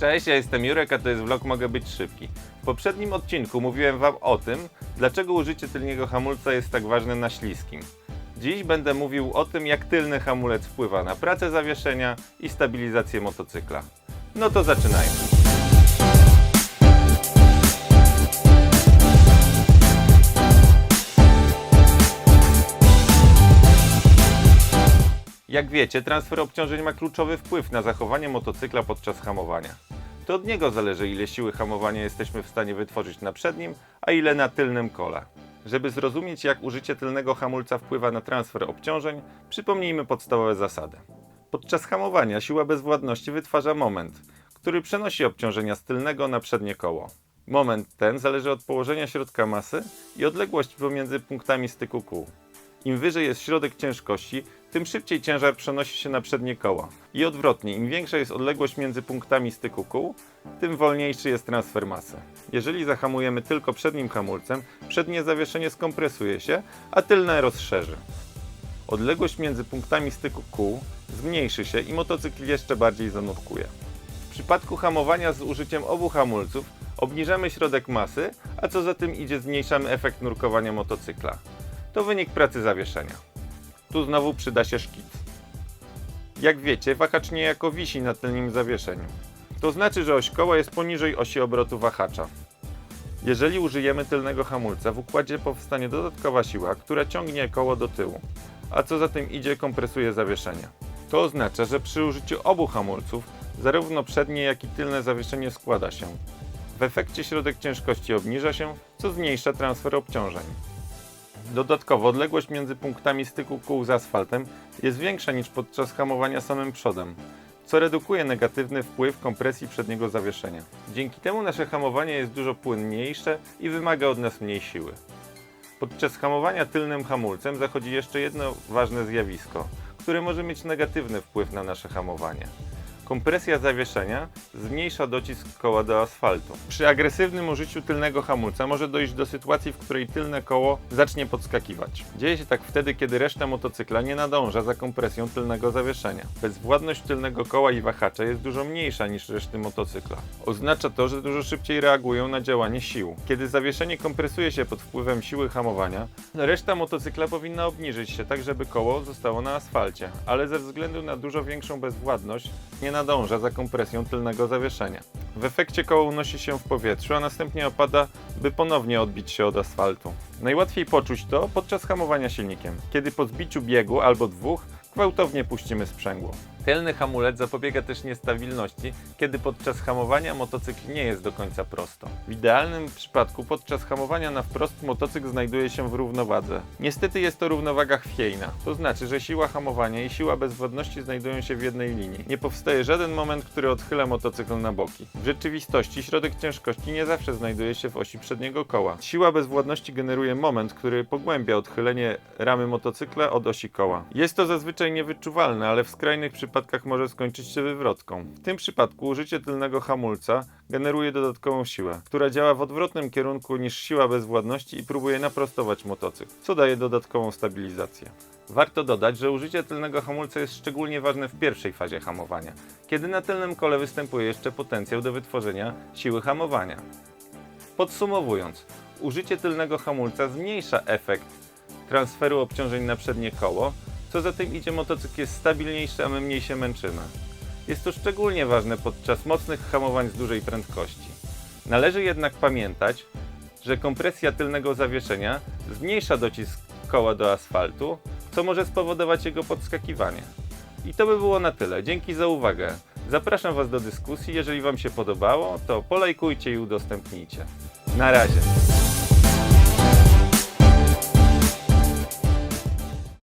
Cześć, ja jestem Jurek, a to jest vlog Mogę Być Szybki. W poprzednim odcinku mówiłem Wam o tym, dlaczego użycie tylniego hamulca jest tak ważne na śliskim. Dziś będę mówił o tym, jak tylny hamulec wpływa na pracę zawieszenia i stabilizację motocykla. No to zaczynajmy. Jak wiecie, transfer obciążeń ma kluczowy wpływ na zachowanie motocykla podczas hamowania. To od niego zależy, ile siły hamowania jesteśmy w stanie wytworzyć na przednim, a ile na tylnym kole. Żeby zrozumieć, jak użycie tylnego hamulca wpływa na transfer obciążeń, przypomnijmy podstawowe zasady. Podczas hamowania siła bezwładności wytwarza moment, który przenosi obciążenia z tylnego na przednie koło. Moment ten zależy od położenia środka masy i odległości pomiędzy punktami styku kół. Im wyżej jest środek ciężkości, tym szybciej ciężar przenosi się na przednie koła. I odwrotnie, im większa jest odległość między punktami styku kół, tym wolniejszy jest transfer masy. Jeżeli zahamujemy tylko przednim hamulcem, przednie zawieszenie skompresuje się, a tylne rozszerzy. Odległość między punktami styku kół zmniejszy się i motocykl jeszcze bardziej zanurkuje. W przypadku hamowania z użyciem obu hamulców obniżamy środek masy, a co za tym idzie zmniejszamy efekt nurkowania motocykla. To wynik pracy zawieszenia. Tu znowu przyda się szkic. Jak wiecie, wahacz niejako wisi na tylnym zawieszeniu. To znaczy, że oś koła jest poniżej osi obrotu wahacza. Jeżeli użyjemy tylnego hamulca, w układzie powstanie dodatkowa siła, która ciągnie koło do tyłu, a co za tym idzie kompresuje zawieszenie. To oznacza, że przy użyciu obu hamulców zarówno przednie, jak i tylne zawieszenie składa się. W efekcie środek ciężkości obniża się, co zmniejsza transfer obciążeń. Dodatkowo odległość między punktami styku kół z asfaltem jest większa niż podczas hamowania samym przodem, co redukuje negatywny wpływ kompresji przedniego zawieszenia. Dzięki temu nasze hamowanie jest dużo płynniejsze i wymaga od nas mniej siły. Podczas hamowania tylnym hamulcem zachodzi jeszcze jedno ważne zjawisko, które może mieć negatywny wpływ na nasze hamowanie. Kompresja zawieszenia zmniejsza docisk koła do asfaltu. Przy agresywnym użyciu tylnego hamulca może dojść do sytuacji, w której tylne koło zacznie podskakiwać. Dzieje się tak wtedy, kiedy reszta motocykla nie nadąża za kompresją tylnego zawieszenia. Bezwładność tylnego koła i wahacza jest dużo mniejsza niż reszty motocykla. Oznacza to, że dużo szybciej reagują na działanie sił. Kiedy zawieszenie kompresuje się pod wpływem siły hamowania, reszta motocykla powinna obniżyć się tak, żeby koło zostało na asfalcie, ale ze względu na dużo większą bezwładność nie nadąża za kompresją tylnego zawieszenia. W efekcie koło unosi się w powietrzu, a następnie opada, by ponownie odbić się od asfaltu. Najłatwiej poczuć to podczas hamowania silnikiem, kiedy po zbiciu biegu albo dwóch gwałtownie puścimy sprzęgło. Tylny hamulec zapobiega też niestabilności, kiedy podczas hamowania motocykl nie jest do końca prosto. W idealnym przypadku podczas hamowania na wprost motocykl znajduje się w równowadze. Niestety jest to równowaga chwiejna, to znaczy, że siła hamowania i siła bezwładności znajdują się w jednej linii. Nie powstaje żaden moment, który odchyla motocykl na boki. W rzeczywistości środek ciężkości nie zawsze znajduje się w osi przedniego koła. Siła bezwładności generuje moment, który pogłębia odchylenie ramy motocykla od osi koła. Jest to zazwyczaj niewyczuwalne, ale w skrajnych przypadkach może skończyć się wywrotką. W tym przypadku użycie tylnego hamulca generuje dodatkową siłę, która działa w odwrotnym kierunku niż siła bezwładności i próbuje naprostować motocykl, co daje dodatkową stabilizację. Warto dodać, że użycie tylnego hamulca jest szczególnie ważne w pierwszej fazie hamowania, kiedy na tylnym kole występuje jeszcze potencjał do wytworzenia siły hamowania. Podsumowując, użycie tylnego hamulca zmniejsza efekt transferu obciążeń na przednie koło, co za tym idzie motocykl jest stabilniejszy, a my mniej się męczymy. Jest to szczególnie ważne podczas mocnych hamowań z dużej prędkości. Należy jednak pamiętać, że kompresja tylnego zawieszenia zmniejsza docisk koła do asfaltu, co może spowodować jego podskakiwanie. I to by było na tyle. Dzięki za uwagę. Zapraszam Was do dyskusji. Jeżeli Wam się podobało, to polajkujcie i udostępnijcie. Na razie.